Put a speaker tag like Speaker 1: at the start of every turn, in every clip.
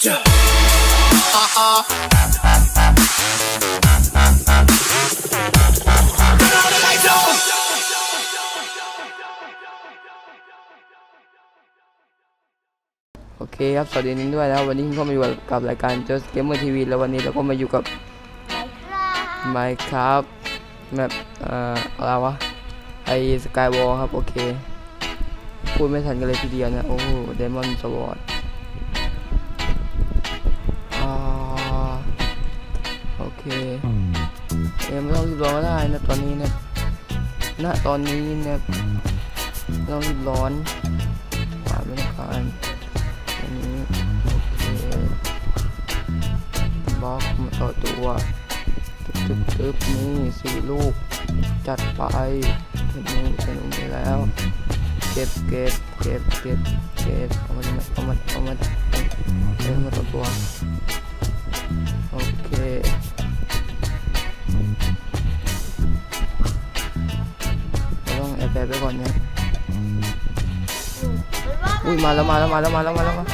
Speaker 1: โอเคครับ สวัสดีนินด้วยนะวันนี้ก็มาอยู่กับรายการ Just Gamer TV แล้ววันนี้เราก็มาอยู่กับ Minecraft แบบเอ่ออะไรวะ ไอ Skywall ครับ โอเค พูดไม่ทันกันเลยทีเดียวนะ โอ้เดมอนสวอร์ด ร้อนก็ได้นะตอนนี้นะณตอนนี้นะไม่ต้องรีบร้อนหวานไม่ต้องการอันนี้โอเคบล็อกมาต่อตัวตึ๊บตึ๊บนี่สี่ลูก จัดไปทีนี้สนุกไปแล้ว เก็บเก็บเก็บเก็บเก็บเอามาเอามาเอามาเอามาต่อตัวโอเค ไปก่อนเนี่ยอุ้ยมาแล้วมาแล้วมาแล้วมาแล้วมาแล้วมา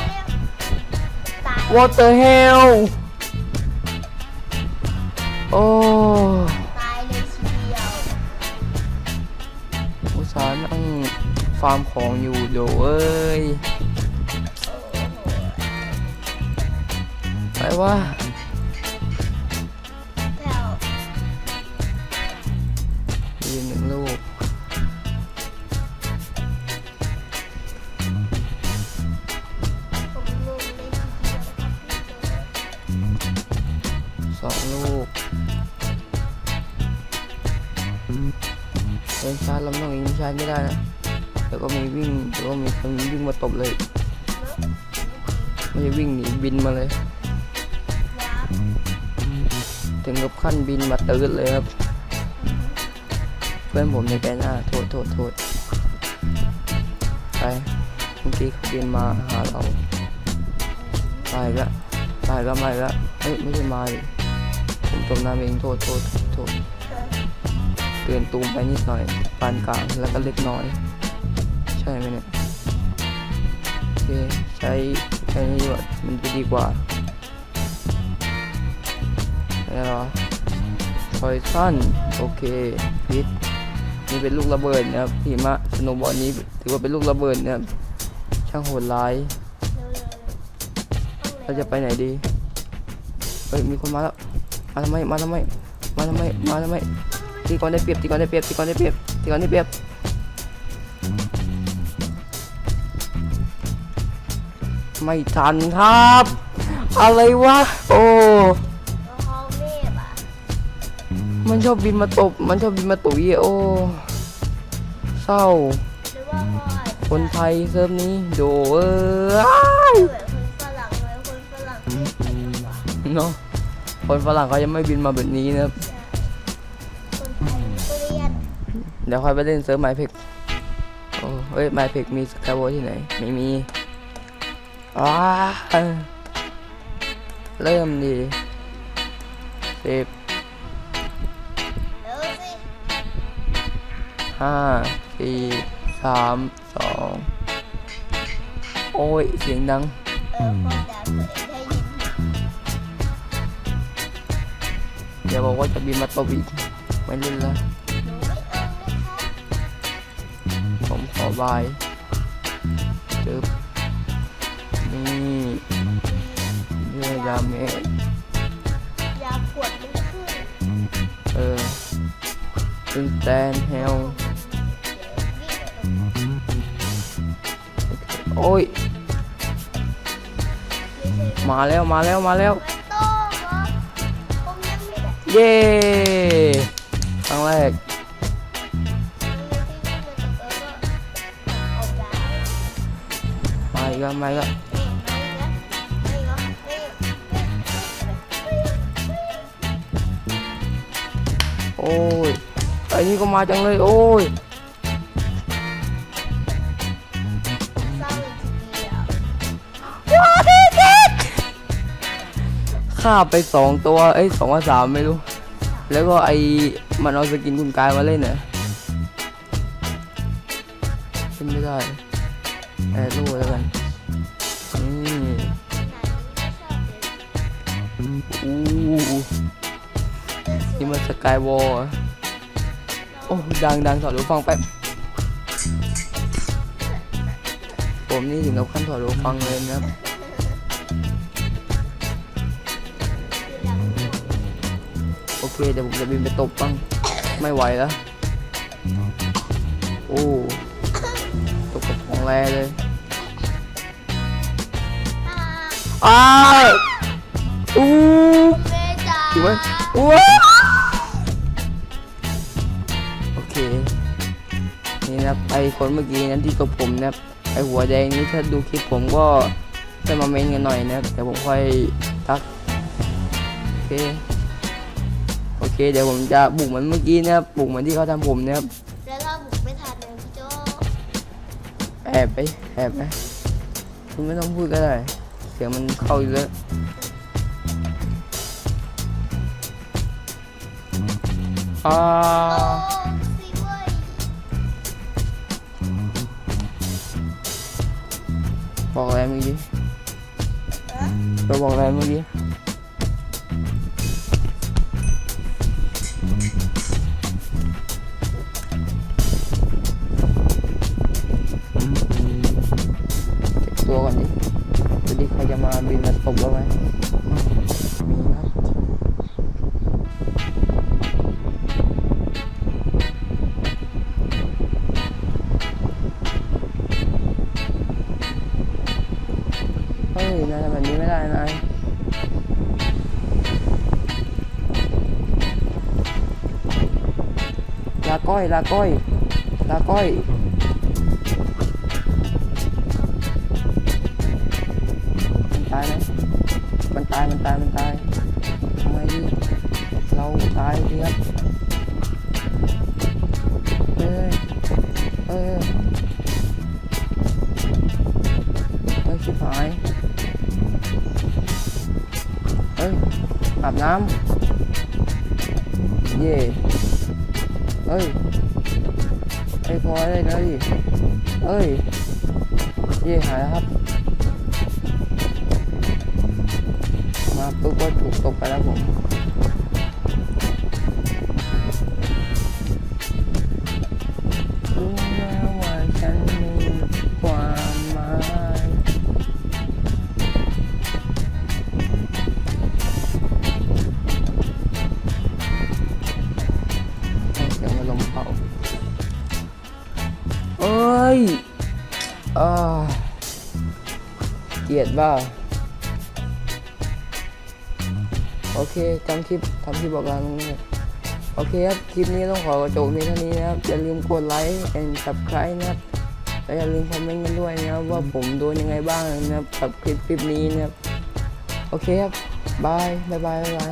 Speaker 1: What the hell โอ้
Speaker 2: ตายเลยทีเดียว
Speaker 1: อุตส่าห์นั่งฟาร์มของอยู่เดี๋ยวเอ้ยไปว่า
Speaker 2: เล่
Speaker 1: นชาร์จลำต้องยิงชาร์จไม่ได้นะแล้วก็มีวิ่งแล้วก็มีคนวิ่งมาตบเลยไม่ใช่วิ่งหนีบินมาเลย ถึงกับขั้นบินมาตื้ดเลยครับ เพื่อนผมในแกหน้าโทษโทษโทษไปเมื่อกี้เขาบินมาหาเราไปละไปละไม่ละเฮ้ยไม่ใช่มาผมจมน้ำเองโทษโทษโทษ เตือนตูมไปนิดหน่อย ปานกลางแล้วก็เล็กน้อย ใช่ไหมเนี่ยโอเคใช้ใช้นี่ดีกว่ามันจะดีกว่าอะไรหรอพอยซันโอเคพิษนี่เป็นลูกระเบิดนะครับหิมะสโนบอร์ดนี้ถือว่าเป็นลูกระเบิดนะครับช่างโหดร้าย
Speaker 2: เร็วๆ
Speaker 1: เราจะไปไหนดีเฮ้ยมีคนมาแล้ว มาทำไม มาทำไม มาทำไม มาทำไม ตีก่อนได้เปรียบตีก่อนได้เปรียบตีก่อนได้เปรียบตีก่อนได้เปรียบไม่ทันครับ อะไรวะโอ้
Speaker 2: แล้วห้องเมฆอะ
Speaker 1: มันชอบบินมาตบ มันชอบบินมาตุ๋ยโอ้เศร้า
Speaker 2: หรือว่าพ่อ
Speaker 1: คนไทยเซิร์ฟนี้โดเอ้ย
Speaker 2: เหมือนคนฝรั่งเลยคนฝรั่งไม่บินว่ะ
Speaker 1: เนาะคนฝรั่งเขายังไม่บินมาแบบนี้นะครับ
Speaker 2: เดี๋
Speaker 1: ยวค่อยไปเล่นเซิร์ฟไมเพกโอ้เฮ้ยไมเพกมีสกาโวที่ไหน ไม่มีอ้าเริ่มดีสิบ
Speaker 2: เร็วสิ
Speaker 1: ห้าสี่สามสองโอ้ย เสียงดัง
Speaker 2: เอย่า
Speaker 1: บอกว่าจะบินมาตบอีกไม่เล่นละ ผมขอบายจึ๊บนี่เรื่อยดาเมจ
Speaker 2: ยาปวดมันขึ้น
Speaker 1: เอออินแตนเฮล
Speaker 2: วิ่ง
Speaker 1: โอ้ย มาแล้วมาแล้วมาแล้ว
Speaker 2: ไม่ต้องเหรอผมยั มา
Speaker 1: อีกแล้วมาอีกแล้วโอ้ยไอ้นี่ก็มาจังเลย โอ้ยฆ่าไปสองตัว เอ้ยสองกับสามไม่รู้ แล้วก็ไอมันเอาสกินคุณกายมาเล่นเนี่ยเล่นไม่ได้แอร์โร่แล้วกัน นี่
Speaker 2: ไหนไม่ชอบเลย
Speaker 1: อู้นี่มันสกายวอลโอ้ ดังดังถอดหูฟังแป๊บผมนี่ถึงกับขั้นถอดหูฟังเลยนะครับโอเคเดี๋ยวผมจะบินไปตบบ้าง ไม่ไหวแล้ว โอ้ ตกกับของแรเลย
Speaker 2: อ่า
Speaker 1: อ้าวอู้
Speaker 2: เมจ๋า
Speaker 1: ถูกไหมอู้โอเค นี่นะครับไอคนเมื่อกี้นั้นที่ตบผมนะครับไอหัวแดงนี้ถ้าดูคลิปผมก็จะมาเมนกันหน่อยนะครับเดี๋ยวผมค่อยทัก โอเค โอเค เดี๋ยวผมจะบุกเหมือนเมื่อกี้นะครับ บุกเหมือนที่เขาทำผมนะครับ
Speaker 2: แล้วถ้าบุกไม่ทันเลยพี่โจ
Speaker 1: แอบไป แอบไป คุณไม่ต้องพูดก็ได้ เสียงมันเข้าอยู่แล้ วอ่า
Speaker 2: โอ้สิเว้ย
Speaker 1: บอกอะไรเมื่าบินมาตบเราไหมมีครับเฮ้ยนายทำแบบนี้ไม่ได้นายลาก้อยลาก้อยลาก้อยมันตายไหมมันตาย มันตาย มันตายทำไงดีเราตายสิครับเอ้ยเอ้ยเอ้ยชิบหายเอ้ยอาบน้ำเย่เอ้ยไอ้ยพอได้เลยเอ้ย เย่หายแล้วครับ ก็ถูกตบไปแล้วผมรู้แล้วว่าฉันมีความหมายเสียงมันลมเป่าเอ้ยอ่าเกลียดบ้า โอเคจำคลิปทำคลิปบอกลาตรงนี้โอเคครับ คลิปนี้ต้องขอกระจบเพียงเท่านี้นะครับ อย่าลืมกดไลค์ and subscribe นะครับและอย่าลืมคอมเมนต์กันด้วยนะครับ ว่าผมโดนยังไงบ้างนะครับกับคลิปคลิปนี้นะครับ โอเคครับบายบายบายบาย